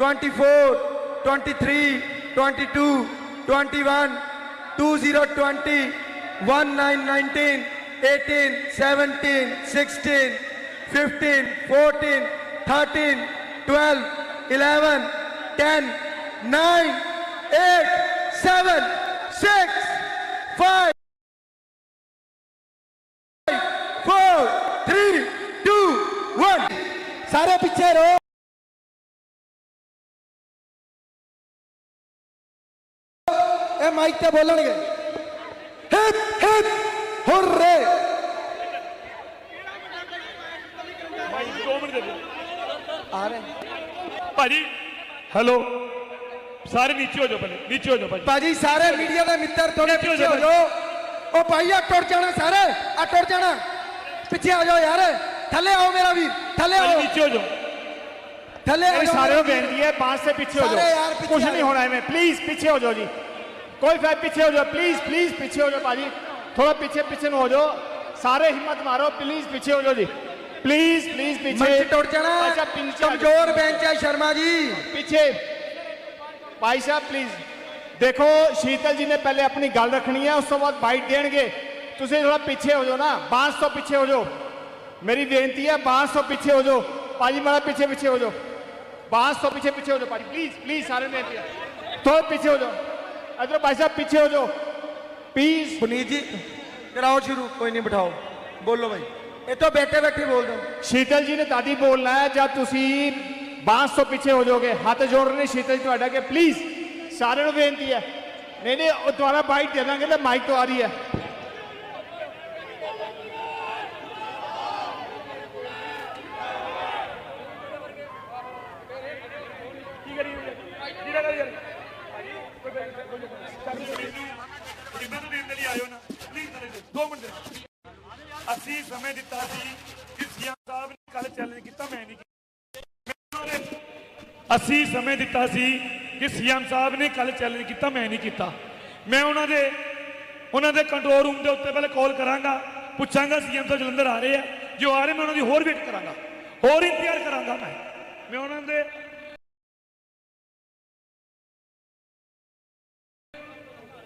24, 23, 22, 21, 2020, 1919, 18, 17, 16, 15, 14, 13, 12, 11, 10, 9, 8, 7, 6, 5, Four, three, two, one. Sare picture. ਇਹ mike ਤੇ ਬੋਲਣਗੇ। ਹਿੱਤ ਹਿੱਤ ਹੁਰਰੇ। ਆ ਰਹੇ। ਭਾਜੀ ਹੈਲੋ। ਸਾਰੇ ਨੀਚੇ ਹੋ ਜਾਓ ਪਹਿਲੇ ਨੀਚੇ ਹੋ ਜਾਓ ਭਾਜੀ। ਭਾਜੀ ਸਾਰੇ ਮੀਡੀਆ ਦੇ ਮਿੱਤਰ ਥੋੜੇ ਪਿੱਛੇ ਹੋ ਜਾਓ ਉਹ ਭਾਈ ਆ ਟੁੱਟ ਜਾਣਾ ਸਾਰੇ ਆ ਟੁੱਟ ਜਾਣਾ। ਪਿੱਛੇ ਆ ਜਾਓ ਯਾਰ। ਥੱਲੇ ਆਓ ਮੇਰਾ ਵੀਰ ਥੱਲੇ ਆਓ। ਨੀਚੇ ਹੋ ਜਾਓ। ਥੱਲੇ ਆ ਜਾਓ ਸਾਰਿਆਂ ਨੂੰ ਬਾਸ ਦੇ ਪਿੱਛੇ ਹੋ ਜਾਓ। ਕੁਝ ਨਹੀਂ ਹੋਣਾ ਐਵੇਂ। ਪਲੀਜ਼ ਪਿੱਛੇ ਹੋ ਜਾਓ ਜੀ। कोई फाइव पीछे हो जाओ प्लीज प्लीज पीछे हो जाओ पाजी थोड़ा पीछे पीछे में हो जाओ सारे हिम्मत मारो प्लीज पीछे हो जाओ जी प्लीज प्लीज पीछे ਮੰਚ ਟੁੱਟ ਜਾਣਾ अच्छा पीछे आ जाओ। ਕਮਜ਼ੋਰ ਬੈਂਚ ਹੈ ਸ਼ਰਮਾ ਜੀ पीछे भाई साहब प्लीज देखो शीतल जी ने पहले अपनी गल रखनी है उस तो बाद बाइट देंगे तुम थोड़ा पीछे हो जाओ ना बांस तो पीछे हो जाओ मेरी बेनती है बांस तो पीछे हो जाओ पाजी मारा पीछे पीछे हो जाओ बांस तो पीछे पीछे हो जाओ पाजी प्लीज प्लीज सारे बेनती है थोड़ा पीछे हो जाओ इधर भाई साहब पीछे हो जाओ प्लीज ਪੁਨੀਤ ਜੀ ਕਰਾਓ ਸ਼ੁਰੂ ਕੋਈ ਨਹੀਂ ਬਿਠਾਓ ਬੋਲੋ ਭਾਈ ਇਹ ਤੋਂ ਬੈਠੇ ਬੈਠੇ ਬੋਲ ਦੋ शीतल जी ने दादी बोलना है जब तुसी बांस तो पीछे हो जाओगे हाथ जोड़ रहे ने शीतल जी ਤੁਹਾਡਾ ਕਿ ਪਲੀਜ਼ ਸਾਰਿਆਂ ਨੂੰ ਬੇਨਤੀ ਹੈ ਨਹੀਂ ਨਹੀਂ ਉਹ ਦੁਆਰਾ ਬਾਈਟ ਦੇ ਦਾਂਗੇ ਤੇ ਮਾਈਕ ਤੋਂ ਆ ਰਹੀ ਹੈ ਅਸੀਂ ਸਮੇਂ ਦਿੱਤਾ ਸੀ ਕਿ ਸੀਐਮ ਸਾਹਿਬ ਨੇ ਕੱਲ ਚੈਲੰਜ ਕੀਤਾ, ਮੈਂ ਨਹੀਂ ਕੀਤਾ। ਅਸੀਂ ਸਮੇਂ ਦਿੱਤਾ ਸੀ ਕਿ ਸੀਐਮ ਸਾਹਿਬ ਨੇ ਕੱਲ ਚੈਲੰਜ ਕੀਤਾ, ਮੈਂ ਨਹੀਂ ਕੀਤਾ। ਮੈਂ ਉਹਨਾਂ ਦੇ ਉਹਨਾਂ ਦੇ ਕੰਟਰੋਲ ਰੂਮ ਦੇ ਉੱਤੇ ਪਹਿਲੇ ਕਾਲ ਕਰਾਂਗਾ, ਪੁੱਛਾਂਗਾ ਸੀਐਮ ਸਾਹਿਬ ਜਲੰਧਰ ਆ ਰਹੇ ਆ। ਜੋ ਆ ਰਹੇ, ਮੈਂ ਉਹਨਾਂ ਦੀ ਹੋਰ ਵੇਟ ਕਰਾਂਗਾ, ਹੋਰ ਇੰਤਜ਼ਾਰ ਕਰਾਂਗਾ ਮੈਂ। ਮੈਂ ਉਹਨਾਂ ਦੇ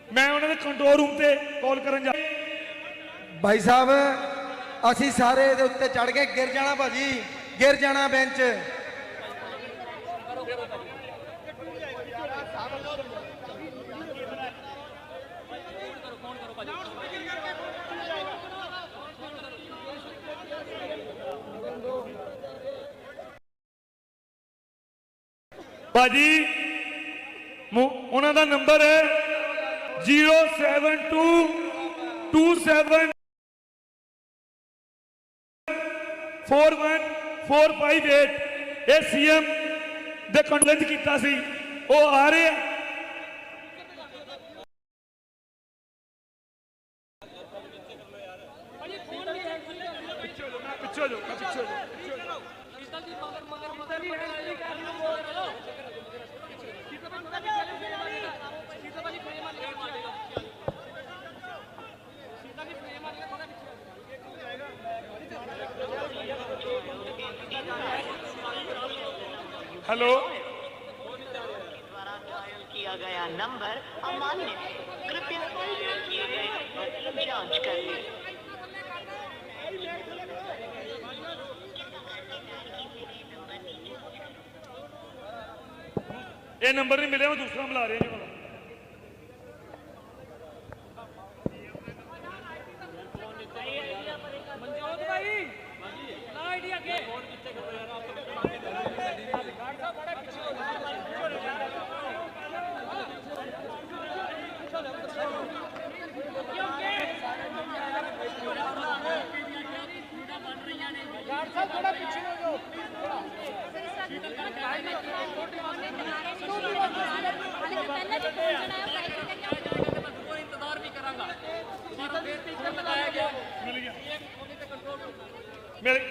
ਮੈਂ ਉਹਨਾਂ ਦੇ ਕੰਟਰੋਲ ਰੂਮ ਤੇ ਕਾਲ ਕਰਨ ਜਾ ਭਾਈ ਸਾਹਿਬ ਅਸੀਂ ਸਾਰੇ ਇਹਦੇ ਉੱਤੇ ਚੜ ਕੇ ਗਿਰ ਜਾਣਾ ਭਾਜੀ। ਗਿਰ ਜਾਣਾ ਬੈਂਚ। ਭਾਜੀ ਉਹਨਾਂ ਦਾ ਨੰਬਰ ਹੈ 072 27 41458 ਇਹ ਸੀਐਮ ਦੇ ਕੰਡਲੈਂਜ ਕੀਤਾ ਸੀ। ਉਹ ਆ ਰਹੇ ਆ। हेलो द्वारा डायल किया गया नंबर अमान्य है कृपया डायल किए गए नंबर की जांच कर लें ਇਹ ਨੰਬਰ ਨਹੀਂ ਮਿਲਿਆ ਮੈਂ ਦੂਸਰਾ ਮਿਲਾ ਰਿਹਾ ਜੀ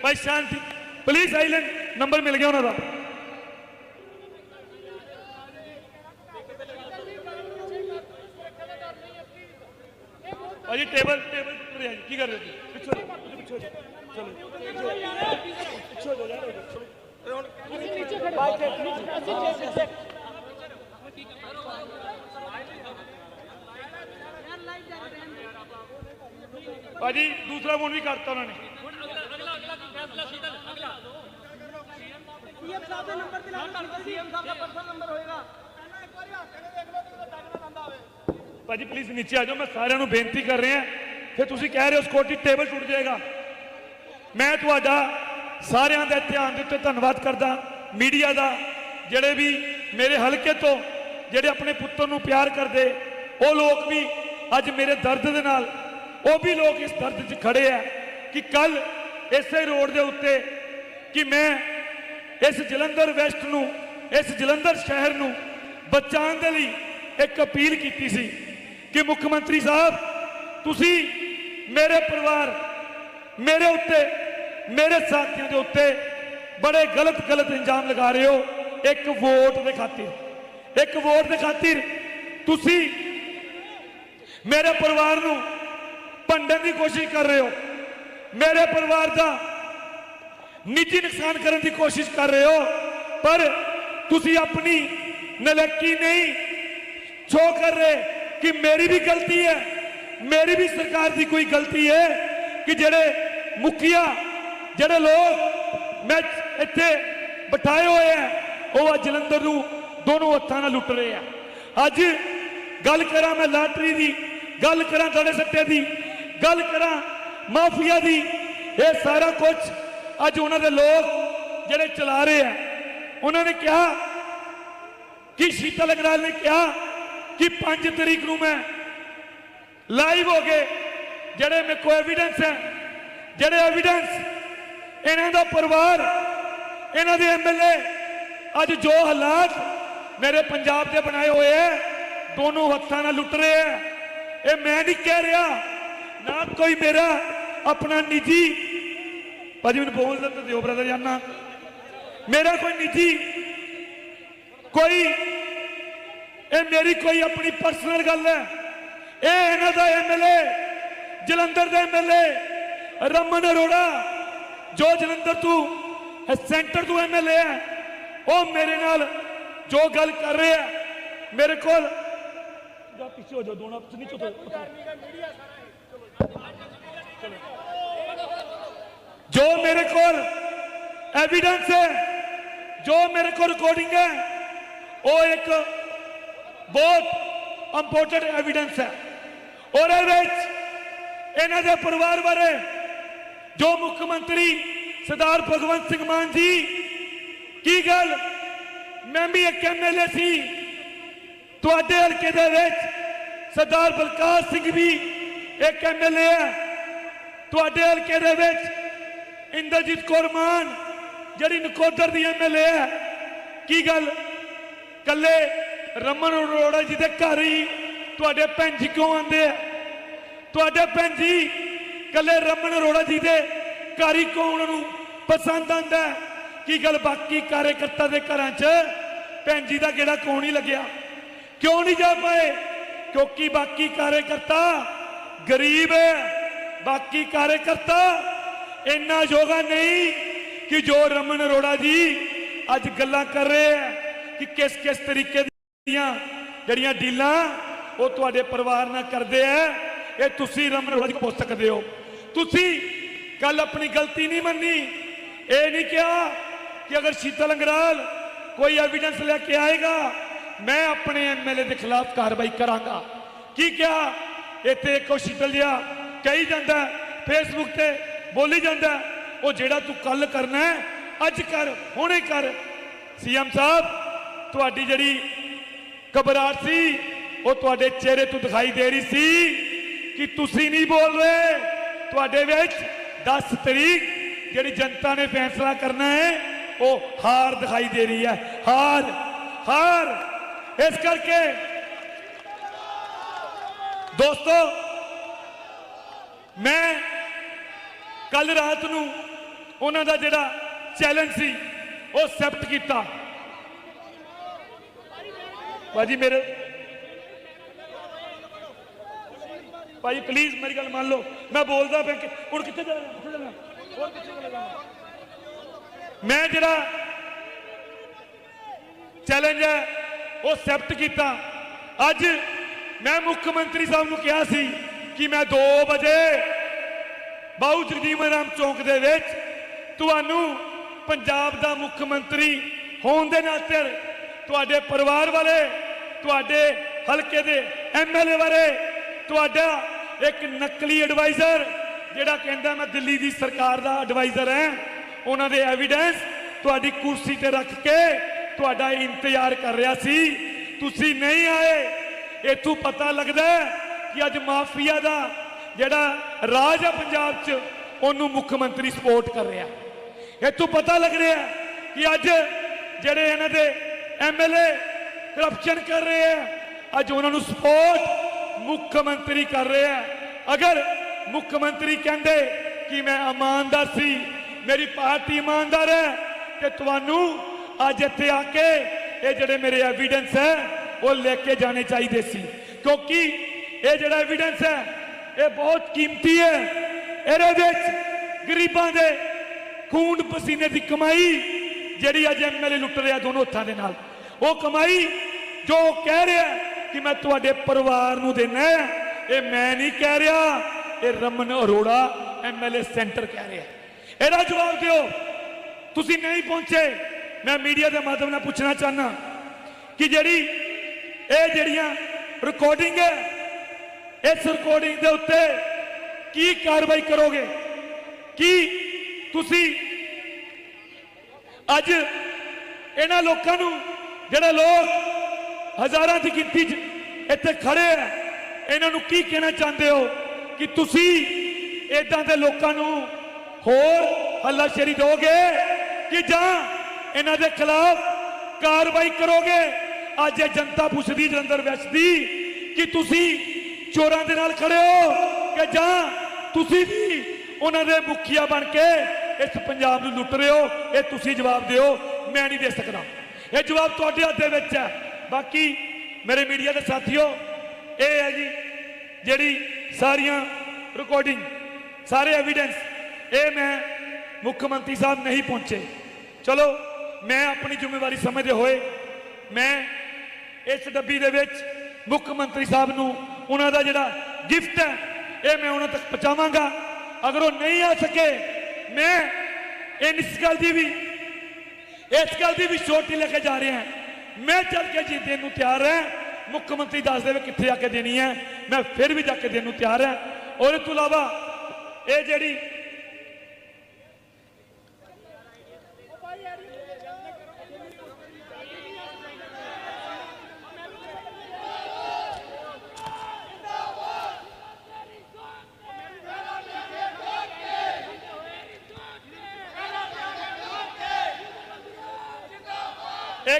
ਭਾਈ ਸ਼ਾਂਤੀ ਪਲੀਜ਼ ਸਾਇਲੈਂਟ ਨੰਬਰ ਮਿਲ ਗਿਆ ਉਹਨਾਂ ਦਾ ਭਾਜੀ ਟੇਬਲ ਟੇਬਲ ਤੇ ਰਿਹਾ ਜੀ ਕੀ ਕਰ ਰਹੇ ਜੀ ਪਿੱਛੇ ਹੋ ਜਾਓ, ਪਿੱਛੇ ਹੋ ਜਾਓ। ਚਲੋ ਪਿੱਛੇ ਹੋ ਜਾਓ। ਪਿੱਛੇ ਹੋ ਜਾਓ ਯਾਰ ਚਲੋ ਦੂਸਰਾ ਫੋਨ ਵੀ ਕਰਤਾ ਉਹਨਾਂ ਨੇ। ਅਗਲਾ ਅਗਲਾ ਕੀ ਫੈਸਲਾ ਸ਼ੀਤਲ ਅਗਲਾ ਸੀਐਮ ਸਾਹਿਬ ਦੇ ਨੰਬਰ ਤੇ ਲਾ ਸੀਐਮ ਸਾਹਿਬ ਦਾ ਪਰਸਨਲ ਨੰਬਰ ਹੋਏਗਾ ਭਾਜੀ ਪਲੀਜ਼ ਨੀਚੇ ਆ ਜਾਓ ਮੈਂ ਸਾਰਿਆਂ ਨੂੰ ਬੇਨਤੀ ਕਰ ਰਿਹਾ। ਫਿਰ ਤੁਸੀਂ ਕਹਿ ਰਹੇ ਹੋ ਸਕੋਟੀ ਟੇਬਲ ਟੁੱਟ ਜਾਏਗਾ। ਮੈਂ ਤੁਹਾਡਾ ਸਾਰਿਆਂ ਦੇ ਧਿਆਨ ਦੇ ਉੱਤੇ ਧੰਨਵਾਦ ਕਰਦਾ। ਮੀਡੀਆ ਦਾ ਜਿਹੜੇ ਵੀ ਮੇਰੇ ਹਲਕੇ ਤੋਂ ਜਿਹੜੇ ਆਪਣੇ ਪੁੱਤਰ ਨੂੰ ਪਿਆਰ ਕਰਦੇ ਉਹ ਲੋਕ ਵੀ ਅੱਜ ਮੇਰੇ ਦਰਦ ਦੇ ਨਾਲ ਉਹ ਵੀ ਲੋਕ ਇਸ ਦਰਦ 'ਚ ਖੜੇ ਆ ਕਿ ਕੱਲ ਇਸੇ ਰੋਡ ਦੇ ਉੱਤੇ ਕਿ ਮੈਂ ਇਸ ਜਲੰਧਰ ਵੈਸਟ ਨੂੰ, ਇਸ ਜਲੰਧਰ ਸ਼ਹਿਰ ਨੂੰ ਬਚਾਉਣ ਦੇ ਲਈ ਇੱਕ ਅਪੀਲ ਕੀਤੀ ਸੀ ਕਿ ਮੁੱਖ ਮੰਤਰੀ ਸਾਹਿਬ, ਤੁਸੀਂ ਮੇਰੇ ਪਰਿਵਾਰ, ਮੇਰੇ ਉੱਤੇ, ਮੇਰੇ ਸਾਥੀਆਂ ਦੇ ਉੱਤੇ ਬੜੇ ਗਲਤ ਗਲਤ ਇੰਜਾਮ ਲਗਾ ਰਹੇ ਹੋ। ਇੱਕ ਵੋਟ ਦੇ ਖਾਤਰ, ਇੱਕ ਵੋਟ ਦੇ ਖਾਤਰ ਤੁਸੀਂ ਮੇਰੇ ਪਰਿਵਾਰ ਨੂੰ ਭੰਡਣ ਦੀ ਕੋਸ਼ਿਸ਼ ਕਰ ਰਹੇ ਹੋ। ਮੇਰੇ ਪਰਿਵਾਰ ਦਾ ਨਿੱਜੀ ਨੁਕਸਾਨ ਕਰਨ ਦੀ ਕੋਸ਼ਿਸ਼ ਕਰ ਰਹੇ ਹੋ, ਪਰ ਤੁਸੀਂ ਆਪਣੀ ਨਲਕੀ ਨਹੀਂ ਸ਼ੋ ਕਰ ਰਹੇ ਕਿ ਮੇਰੀ ਵੀ ਗਲਤੀ ਹੈ, ਮੇਰੀ ਵੀ ਸਰਕਾਰ ਦੀ ਕੋਈ ਗਲਤੀ ਹੈ ਕਿ ਜਿਹੜੇ ਮੁਖੀਆ, ਜਿਹੜੇ ਲੋਕ ਮੈਂ ਇੱਥੇ ਬਿਠਾਏ ਹੋਏ ਆ, ਉਹ ਅੱਜ ਜਲੰਧਰ ਨੂੰ ਦੋਨੋਂ ਹੱਥਾਂ ਨਾਲ ਲੁੱਟ ਰਹੇ ਆ। ਅੱਜ ਗੱਲ ਕਰਾਂ ਮੈਂ ਲਾਟਰੀ ਦੀ, ਗੱਲ ਕਰਾਂ ਤੁਹਾਡੇ ਸੱਟੇ ਦੀ ਗੱਲ ਕਰਾਂ, ਮਾਫੀਆ ਦੀ, ਇਹ ਸਾਰਾ ਕੁਝ ਅੱਜ ਉਹਨਾਂ ਦੇ ਲੋਕ ਜਿਹੜੇ ਚਲਾ ਰਹੇ ਆ, ਉਹਨਾਂ ਨੇ ਕਿਹਾ, ਕਿ ਸ਼ੀਤਲ ਅਗਰਾਲ ਨੇ ਕਿਹਾ ਕਿ 5 ਤਰੀਕ ਨੂੰ ਮੈਂ ਲਾਈਵ ਹੋ ਗਏ ਜਿਹੜੇ ਮੇਰੇ ਕੋਲ ਐਵੀਡੈਂਸ ਹੈ, ਜਿਹੜੇ ਐਵੀਡੈਂਸ ਇਹਨਾਂ ਦਾ ਪਰਿਵਾਰ, ਇਹਨਾਂ ਦੇ ਐਮਐਲਏ ਅੱਜ ਜੋ ਹਾਲਾਤ ਮੇਰੇ ਪੰਜਾਬ ਦੇ ਬਣਾਏ ਹੋਏ ਐ ਦੋਨੋਂ ਹੱਥਾਂ ਨਾਲ ਲੁੱਟ ਰਹੇ ਐ ਇਹ ਮੈਂ ਨਹੀਂ ਕਹਿ ਰਿਹਾ ਨਾ ਕੋਈ ਮੇਰਾ, ਆਪਣਾ ਨਿੱਜੀ। ਭਾਜੀ, ਮੈਨੂੰ ਬੋਲ ਤਾਂ ਦਿਓ ਬ੍ਰਦਰ ਜਾਨਾ ਮੇਰਾ ਕੋਈ ਨਿੱਜੀ, ਕੋਈ, ਇਹ ਮੇਰੀ ਕੋਈ ਆਪਣੀ ਪਰਸਨਲ ਗੱਲ ਹੈ। ਇਹ ਇਹਨਾਂ ਦਾ ਐਮਐਲਏ ਜਲੰਧਰ ਦਾ ਐਮਐਲਏ ਰਮਨ ਅਰੋੜਾ, ਜੋ ਜਲੰਧਰ ਤੋਂ ਸੈਂਟਰ ਤੋਂ ਐਮਐਲਏ ਹੈ, ਉਹ ਮੇਰੇ ਨਾਲ ਜੋ ਗੱਲ ਕਰ ਰਿਹਾ ਮੇਰੇ ਕੋਲ। ਜਾ ਪਿੱਛੇ ਹੋ ਜਾਓ, ਦੋਨੋਂ ਆਪਸ ਨਹੀਂ ਚੁੱਪ ਜੋ ਮੇਰੇ ਕੋਲ ਐਵੀਡੈਂਸ ਹੈ, ਜੋ ਮੇਰੇ ਕੋਲ ਰਿਕਾਰਡਿੰਗ ਹੈ, ਉਹ ਇੱਕ ਬਹੁਤ ਇੰਪੋਰਟੈਂਟ ਐਵੀਡੈਂਸ ਹੈ। ਉਹਦੇ ਵਿੱਚ ਇਹਨਾਂ ਦੇ ਪਰਿਵਾਰ ਬਾਰੇ ਜੋ ਮੁੱਖ ਮੰਤਰੀ ਸਰਦਾਰ ਭਗਵੰਤ ਸਿੰਘ ਮਾਨ ਜੀ, ਕੀ ਗੱਲ? ਮੈਂ ਵੀ ਇੱਕ ਐਮਐਲਏ ਸੀ। ਤੁਹਾਡੇ ਹਲਕੇ ਦੇ ਵਿੱਚ ਸਰਦਾਰ ਬਲਕਾਰ ਸਿੰਘ ਵੀ ਇੱਕ ਐਮਐਲਏ ਹੈ। ਤੁਹਾਡੇ ਹਲਕੇ ਦੇ ਵਿੱਚ ਇੰਦਰਜੀਤ ਕੌਰ ਮਾਨ, ਜਿਹੜੀ ਨਕੋਦਰ ਦੀ ਐਮਐਲਏ ਹੈ, ਕੀ ਗੱਲ? ਕੱਲੇ ਰਮਨ ਅਰੋੜਾ ਜੀ ਦੇ ਘਰ ਹੀ ਤੁਹਾਡੇ ਭੈਣ ਜੀ ਕਿਉਂ ਆਉਂਦੇ ਆ? ਤੁਹਾਡੇ ਭੈਣ ਜੀ ਕੱਲੇ ਰਮਨ ਅਰੋੜਾ ਜੀ ਦੇ ਘਰ ਹੀ ਕਿਉਂ ਉਹਨਾਂ ਨੂੰ ਪਸੰਦ ਆਂਦਾ ਕੀ ਗੱਲ ਬਾਕੀ ਕਾਰਜਕਰਤਾ ਦੇ ਘਰਾਂ 'ਚ ਭੈਣ ਜੀ ਦਾ ਕਿਹੜਾ ਕੌਣ ਨਹੀਂ ਲੱਗਿਆ? ਕਿਉਂ ਨਹੀਂ ਜਾ ਪਾਏ? ਕਿਉਂਕਿ ਬਾਕੀ ਕਾਰਜਕਰਤਾ ਗਰੀਬ ਹੈ। ਬਾਕੀ ਕਾਰਜਕਰਤਾ, ਇੰਨਾ ਯੋਗਾ ਨਹੀਂ ਕਿ ਜੋ ਰਮਨ ਅਰੋੜਾ ਜੀ ਅੱਜ ਗੱਲਾਂ ਕਰ ਰਹੇ ਆ ਕਿ ਕਿਸ ਕਿਸ ਤਰੀਕੇ ਦੀਆਂ ਜਿਹੜੀਆਂ ਡੀਲਾਂ ਉਹ ਤੁਹਾਡੇ ਪਰਿਵਾਰ ਨਾਲ ਕਰਦੇ ਆ, ਇਹ ਤੁਸੀਂ ਰਮਨ ਅਰੋੜਾ ਜੀ ਪੁੱਛ ਸਕਦੇ ਹੋ। ਤੁਸੀਂ ਕੱਲ ਆਪਣੀ ਗਲਤੀ ਨਹੀਂ ਮੰਨੀ। ਇਹ ਨਹੀਂ ਕਿਹਾ ਕਿ ਅਗਰ ਸ਼ੀਤਲ ਅੰਗਰਾਲ ਕੋਈ ਐਵੀਡੈਂਸ ਲੈ ਕੇ ਆਏਗਾ, ਮੈਂ ਆਪਣੇ ਐਮਐਲਏ ਦੇ ਖਿਲਾਫ ਕਾਰਵਾਈ ਕਰਾਂਗਾ। ਕੀ ਕਿਹਾ? ਇੱਥੇ ਇੱਕੋ ਸ਼ੀਤਲ ਜਿਹਾ ਕਹੀ ਜਾਂਦਾ ਫੇਸਬੁੱਕ ਤੇ ਬੋਲੀ ਜਾਂਦਾ ਉਹ ਜਿਹੜਾ ਤੂੰ ਕੱਲ ਕਰਨਾ ਅੱਜ ਕਰ, ਹੁਣੇ ਕਰ। ਸੀਐਮ ਸਾਹਿਬ, ਤੁਹਾਡੀ ਜਿਹੜੀ ਘਬਰਾਹਟ ਸੀ, ਉਹ ਤੁਹਾਡੇ ਚਿਹਰੇ ਤੋਂ ਦਿਖਾਈ ਦੇ ਰਹੀ ਸੀ ਕਿ ਤੁਸੀਂ ਨਹੀਂ ਬੋਲ ਰਹੇ। ਤੁਹਾਡੇ ਵਿੱਚ 10 ਤਰੀਕ ਜਿਹੜੀ ਜਨਤਾ ਨੇ ਫੈਸਲਾ ਕਰਨਾ ਹੈ, ਉਹ ਹਾਰ ਦਿਖਾਈ ਦੇ ਰਹੀ ਹੈ। ਹਾਰ ਹਾਰ। ਇਸ ਕਰਕੇ ਦੋਸਤੋ ਮੈਂ ਕੱਲ ਰਾਤ ਨੂੰ ਉਹਨਾਂ ਦਾ ਜਿਹੜਾ ਚੈਲੰਜ ਸੀ, ਉਹ ਐਕਸੈਪਟ ਕੀਤਾ। ਬਾਜੀ ਮੇਰੇ ਭਾਈ ਪਲੀਜ਼ ਮੇਰੀ ਗੱਲ ਮੰਨ ਲਓ। ਮੈਂ ਬੋਲਦਾ ਪਿਆ ਕਿ ਹੁਣ ਕਿੱਥੇ ਜਾਣਾ ਕਿੱਥੇ ਜਾਣਾ? ਹੋਰ ਕਿੱਥੇ ਜਾਣਾ? ਮੈਂ ਜਿਹੜਾ ਚੈਲੰਜ ਹੈ, ਉਹ ਐਕਸੈਪਟ ਕੀਤਾ। ਅੱਜ ਮੈਂ ਮੁੱਖ ਮੰਤਰੀ ਸਾਹਿਬ ਨੂੰ ਕਿਹਾ ਸੀ ਕਿ ਮੈਂ 2 ਵਜੇ ਬਾਊ ਜਗਜੀਵਨ ਰਾਮ ਚੌਂਕ ਦੇ ਵਿੱਚ ਤੁਹਾਨੂੰ ਪੰਜਾਬ ਦਾ ਮੁੱਖ ਮੰਤਰੀ ਹੋਣ ਦੇ ਨਾਤੇ ਤੁਹਾਡੇ ਪਰਿਵਾਰ ਵਾਲੇ, ਤੁਹਾਡੇ ਹਲਕੇ ਦੇ ਐਮਐਲਏ ਵਾਲੇ ਤੁਹਾਡਾ ਇੱਕ ਨਕਲੀ ਐਡਵਾਈਜ਼ਰ ਜਿਹੜਾ ਕਹਿੰਦਾ ਮੈਂ ਦਿੱਲੀ ਦੀ ਸਰਕਾਰ ਦਾ ਐਡਵਾਈਜ਼ਰ ਹਾਂ, ਉਹਨਾਂ ਦੇ ਐਵੀਡੈਂਸ ਤੁਹਾਡੀ ਕੁਰਸੀ ਤੇ ਰੱਖ ਕੇ ਤੁਹਾਡਾ ਇੰਤਜ਼ਾਰ ਕਰ ਰਿਹਾ ਸੀ। ਤੁਸੀਂ ਨਹੀਂ ਆਏ, ਇਥੋਂ ਪਤਾ ਲੱਗਦਾ ਕਿ ਅੱਜ ਮਾਫੀਆ ਦਾ ਜਿਹੜਾ ਰਾਜ ਹੈ ਪੰਜਾਬ 'ਚ, ਉਹਨੂੰ ਮੁੱਖ ਮੰਤਰੀ ਸਪੋਰਟ ਕਰ ਰਿਹਾ। ਇਥੋਂ ਪਤਾ ਲੱਗ ਰਿਹਾ ਕਿ ਅੱਜ ਜਿਹੜੇ ਇਹਨਾਂ ਦੇ ਐਮਐਲਏ ਕਰਪਸ਼ਨ ਕਰ ਰਹੇ ਆ, ਅੱਜ ਉਹਨਾਂ ਨੂੰ ਸਪੋਰਟ ਮੁੱਖ ਮੰਤਰੀ ਕਰ ਰਿਹਾ ਅਗਰ ਮੁੱਖ ਮੰਤਰੀ ਕਹਿੰਦੇ ਕਿ ਮੈਂ ਇਮਾਨਦਾਰ ਸੀ, ਮੇਰੀ ਪਾਰਟੀ ਇਮਾਨਦਾਰ ਹੈ, ਤੇ ਤੁਹਾਨੂੰ ਅੱਜ ਇੱਥੇ ਆ ਕੇ ਇਹ ਜਿਹੜੇ ਮੇਰੇ ਐਵੀਡੈਂਸ ਹੈ, ਉਹ ਲੈ ਕੇ ਜਾਣੇ ਚਾਹੀਦੇ ਸੀ। ਕਿਉਂਕਿ ਇਹ ਜਿਹੜਾ ਐਵੀਡੈਂਸ ਹੈ, ਇਹ ਬਹੁਤ ਕੀਮਤੀ ਹੈ। ਇਹਦੇ ਵਿੱਚ ਗਰੀਬਾਂ ਦੇ ਖੂਨ ਪਸੀਨੇ ਦੀ ਕਮਾਈ ਜਿਹੜੀ ਅੱਜ ਐਮਐਲਏ ਲੁੱਟ ਰਿਹਾ ਦੋਨੋਂ ਹੱਥਾਂ ਦੇ ਨਾਲ, ਉਹ ਕਮਾਈ ਜੋ ਉਹ ਕਹਿ ਰਿਹਾ ਕਿ ਮੈਂ ਤੁਹਾਡੇ ਪਰਿਵਾਰ ਨੂੰ ਦੇਣਾ ਇਹ ਮੈਂ ਨਹੀਂ ਕਹਿ ਰਿਹਾ, ਇਹ ਰਮਨ ਅਰੋੜਾ ਐਮਐਲਏ ਸੈਂਟਰ ਕਹਿ ਰਿਹਾ। ਇਹਦਾ ਜਵਾਬ ਦਿਓ। ਤੁਸੀਂ ਨਹੀਂ ਪਹੁੰਚੇ। ਮੈਂ ਮੀਡੀਆ ਦੇ ਮਾਧਿਅਮ ਨਾਲ ਪੁੱਛਣਾ ਚਾਹਨਾ ਕਿ ਜਿਹੜੀ ਇਹ ਜਿਹੜੀਆਂ ਰਿਕਾਰਡਿੰਗ ਹੈ ਇਸ ਰਿਕਾਰਡਿੰਗ ਦੇ ਉੱਤੇ ਕੀ ਕਾਰਵਾਈ ਕਰੋਗੇ? ਕੀ ਤੁਸੀਂ ਅੱਜ ਇਹਨਾਂ ਲੋਕਾਂ ਨੂੰ ਜਿਹੜਾ ਲੋਕ ਹਜ਼ਾਰਾਂ ਦੀ ਗਿਣਤੀ 'ਚ ਇੱਥੇ ਖੜੇ ਆ, ਇਹਨਾਂ ਨੂੰ ਕੀ ਕਹਿਣਾ ਚਾਹੁੰਦੇ ਹੋ ਕਿ ਤੁਸੀਂ ਇਦਾਂ ਦੇ ਲੋਕਾਂ ਨੂੰ ਹੋਰ ਹੱਲਾਸ਼ੇਰੀ ਦੋਗੇ ਕਿ ਜਾਂ ਇਹਨਾਂ ਦੇ ਖਿਲਾਫ ਕਾਰਵਾਈ ਕਰੋਗੇ? ਅੱਜ ਇਹ ਜਨਤਾ ਪੁੱਛਦੀ, ਜਲੰਧਰ ਵੈਸਟ ਦੀ ਕਿ ਤੁਸੀਂ ਚੋਰਾਂ ਦੇ ਨਾਲ ਖੜੇ ਹੋ ਕਿ ਜਾਂ ਤੁਸੀਂ ਵੀ ਉਹਨਾਂ ਦੇ ਮੁਖੀਆ ਬਣ ਕੇ ਇਸ ਪੰਜਾਬ ਨੂੰ ਲੁੱਟ ਰਹੇ ਹੋ? ਇਹ ਤੁਸੀਂ ਜਵਾਬ ਦਿਓ, ਮੈਂ ਨਹੀਂ ਦੇ ਸਕਦਾ। ਇਹ ਜਵਾਬ ਤੁਹਾਡੇ ਹੱਥ ਦੇ ਵਿੱਚ ਹੈ। ਬਾਕੀ ਮੇਰੇ ਮੀਡੀਆ ਦੇ ਸਾਥੀਓ, ਇਹ ਹੈ ਜੀ ਜਿਹੜੀ ਸਾਰੀਆਂ ਰਿਕਾਰਡਿੰਗ ਸਾਰੇ ਐਵੀਡੈਂਸ ਇਹ ਮੈਂ ਮੁੱਖ ਮੰਤਰੀ ਸਾਹਿਬ ਨਹੀਂ ਪਹੁੰਚੇ। ਚਲੋ, ਮੈਂ ਆਪਣੀ ਜ਼ਿੰਮੇਵਾਰੀ ਸਮਝਦੇ ਹੋਏ ਮੈਂ ਇਸ ਡੱਬੀ ਦੇ ਵਿੱਚ ਮੁੱਖ ਮੰਤਰੀ ਸਾਹਿਬ ਨੂੰ ਉਹਨਾਂ ਦਾ ਜਿਹੜਾ ਗਿਫਟ ਹੈ, ਇਹ ਮੈਂ ਉਹਨਾਂ ਤੱਕ ਪਹੁੰਚਾਵਾਂਗਾ। ਅਗਰ ਉਹ ਨਹੀਂ ਆ ਸਕੇ, ਮੈਂ ਇਸ ਗੱਲ ਦੀ ਵੀ ਇਸ ਗੱਲ ਦੀ ਵੀ ਛੋਟੀ ਲੈ ਕੇ ਜਾ ਰਿਹਾ ਮੈਂ ਚੱਲ ਕੇ ਜੀ ਦੇਣ ਨੂੰ ਤਿਆਰ ਹਾਂ। ਮੁੱਖ ਮੰਤਰੀ ਦੱਸ ਦੇਵੇ ਕਿੱਥੇ ਆ ਕੇ ਦੇਣੀ ਹੈ। ਮੈਂ ਫਿਰ ਵੀ ਜਾ ਕੇ ਦੇਣ ਨੂੰ ਤਿਆਰ ਹਾਂ। ਔਰ ਇਸ ਤੋਂ ਇਲਾਵਾ ਇਹ ਜਿਹੜੀ ਇਹ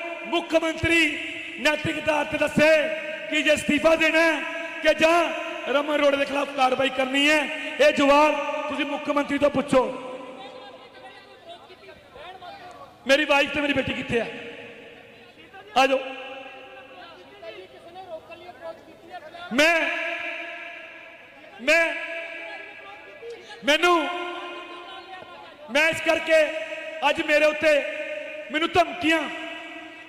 ਮੁੱਖ ਮੰਤਰੀ ਨੈਤਿਕ ਆਧਾਰ ਤੇ ਦੱਸੇ ਕਿ ਜੇ ਅਸਤੀਫਾ ਦੇਣਾ ਕਿ ਜਾਂ ਰਮਨ ਅਰੋੜਾ ਦੇ ਖਿਲਾਫ ਕਾਰਵਾਈ ਕਰਨੀ ਹੈ। ਇਹ ਜਵਾਬ ਤੁਸੀਂ ਮੁੱਖ ਮੰਤਰੀ ਤੋਂ ਪੁੱਛੋ। ਮੇਰੀ ਵਾਈਫ ਤੇ ਮੇਰੀ ਬੇਟੀ ਕਿੱਥੇ ਆ? ਆ ਜਾਓ ਮੈਂ ਮੈਂ, ਮੈਨੂੰ, ਮੈਂ ਇਸ ਕਰਕੇ ਅੱਜ ਮੇਰੇ ਉੱਤੇ ਮੈਨੂੰ ਧਮਕੀਆਂ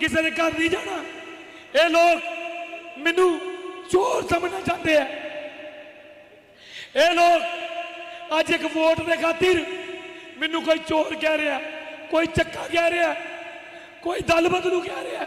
ਕਿਸੇ ਦੇ ਘਰ ਨਹੀਂ ਜਾਣਾ। ਇਹ ਲੋਕ ਮੈਨੂੰ ਚੋਰ ਸਮਝਣਾ ਚਾਹੁੰਦੇ ਆ। ਇਹ ਲੋਕ ਅੱਜ ਇੱਕ ਵੋਟ ਦੇ ਖਾਤਰ ਮੈਨੂੰ ਕੋਈ ਚੋਰ ਕਹਿ ਰਿਹਾ, ਕੋਈ ਚੱਕਾ ਕਹਿ ਰਿਹਾ, ਕੋਈ ਦਲ ਬਦਲੂ ਕਹਿ ਰਿਹਾ।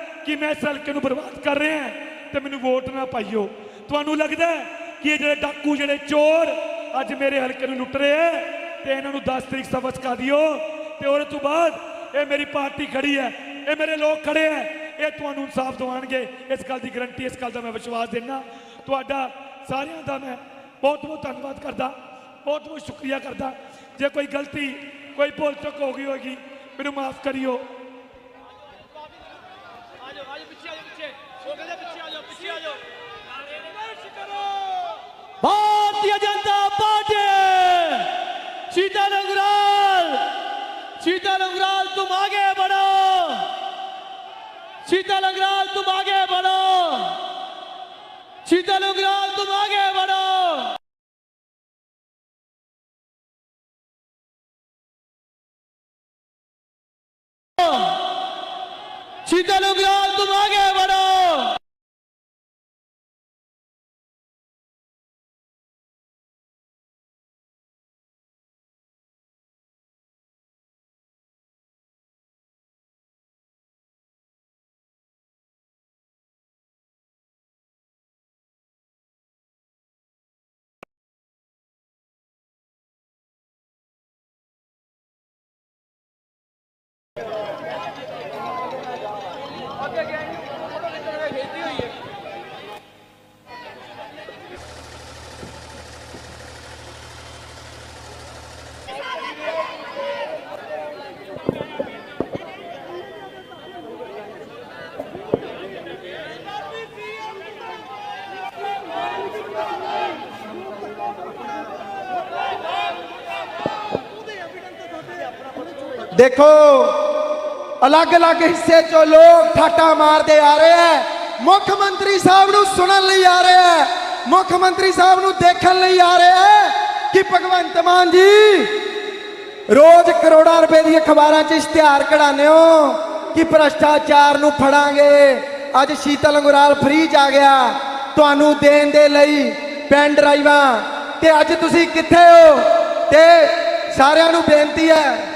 ਕਿ ਮੈਂ ਇਸ ਹਲਕੇ ਨੂੰ ਬਰਬਾਦ ਕਰ ਰਿਹਾ ਤੇ ਮੈਨੂੰ ਵੋਟ ਨਾ ਪਾਈਓ। ਤੁਹਾਨੂੰ ਲੱਗਦਾ ਕਿ ਇਹ ਜਿਹੜੇ ਡਾਕੂ, ਜਿਹੜੇ ਚੋਰ ਅੱਜ ਮੇਰੇ ਹਲਕੇ ਨੂੰ ਲੁੱਟ ਰਹੇ ਹੈ ਤੇ ਇਹਨਾਂ ਨੂੰ 10 ਤਰੀਕ ਸਬਕ ਸਿਖਾ ਦਿਓ ਤੇ ਉਹਦੇ ਤੋਂ ਬਾਅਦ ਇਹ ਮੇਰੀ ਪਾਰਟੀ ਖੜੀ ਹੈ, ਇਹ ਮੇਰੇ ਲੋਕ ਖੜੇ ਹੈ, ਇਹ ਤੁਹਾਨੂੰ ਇਨਸਾਫ ਦਿਵਾਉਣਗੇ। ਇਸ ਗੱਲ ਦੀ ਗਰੰਟੀ ਇਸ ਗੱਲ ਦਾ ਮੈਂ ਵਿਸ਼ਵਾਸ ਦਿੰਦਾ। ਤੁਹਾਡਾ ਸਾਰਿਆਂ ਦਾ ਮੈਂ ਬਹੁਤ ਬਹੁਤ ਧੰਨਵਾਦ ਕਰਦਾ, ਬਹੁਤ ਬਹੁਤ ਸ਼ੁਕਰੀਆ ਕਰਦਾ। ਜੇ ਕੋਈ ਗਲਤੀ, ਕੋਈ ਭੁੱਲ ਚੁੱਕ ਹੋ ਗਈ ਹੋਗੀ ਮੈਨੂੰ ਮਾਫ ਕਰਿਓ ਆਜੋ ਆਜੋ ਪਿੱਛੇ ਆਜੋ ਪਿੱਛੇ ਛੋਟੇ ਦੇ ਪਿੱਛੇ ਆਜੋ ਪਿੱਛੇ ਆਜੋ ਸੰਘਰਸ਼ ਕਰੋ भारतीय जनता पार्टी शीतल अंग्राल शीतल अंग्राल तुम आगे बढ़ो शीतल अंग्राल तुम आगे बढ़ो शीतल अंग्राल तुम आगे बढ़ो शीतल अंग्राल तुम आगे बढ़ो ਦੇਖੋ, ਅਲੱਗ-ਅਲੱਗ ਹਿੱਸੇ ਚੋਂ ਲੋਕ ਠਾਟਾ ਮਾਰਦੇ ਆ ਰਹੇ ਹੈ ਮੁੱਖ ਮੰਤਰੀ ਸਾਹਿਬ ਨੂੰ ਸੁਣਨ ਲਈ ਆ ਰਹੇ ਹੈ ਮੁੱਖ ਮੰਤਰੀ ਸਾਹਿਬ ਨੂੰ ਦੇਖਣ ਲਈ ਆ ਰਹੇ ਹੈ ਕਿ ਭਗਵੰਤ ਮਾਨ ਜੀ, ਰੋਜ਼ ਕਰੋੜਾਂ ਰੁਪਏ ਦੀਆਂ ਅਖਬਾਰਾਂ 'ਚ ਇਸ਼ਤਿਹਾਰ ਕਢਾਉਂਦੇ ਹੋ ਕਿ ਭ੍ਰਸ਼ਟਾਚਾਰ ਨੂੰ ਫੜਾਂਗੇ। ਅੱਜ ਸ਼ੀਤਲ ਅੰਗੁਰਾਲ ਫ੍ਰੀ 'ਚ ਆ ਗਿਆ। ਤੁਹਾਨੂੰ ਦੇਣ ਦੇ ਲਈ ਪੈਨ ਡਰਾਈਵਾਂ। ਤੇ ਅੱਜ ਤੁਸੀਂ ਕਿੱਥੇ ਹੋ? ਤੇ ਸਾਰਿਆਂ ਨੂੰ ਬੇਨਤੀ ਹੈ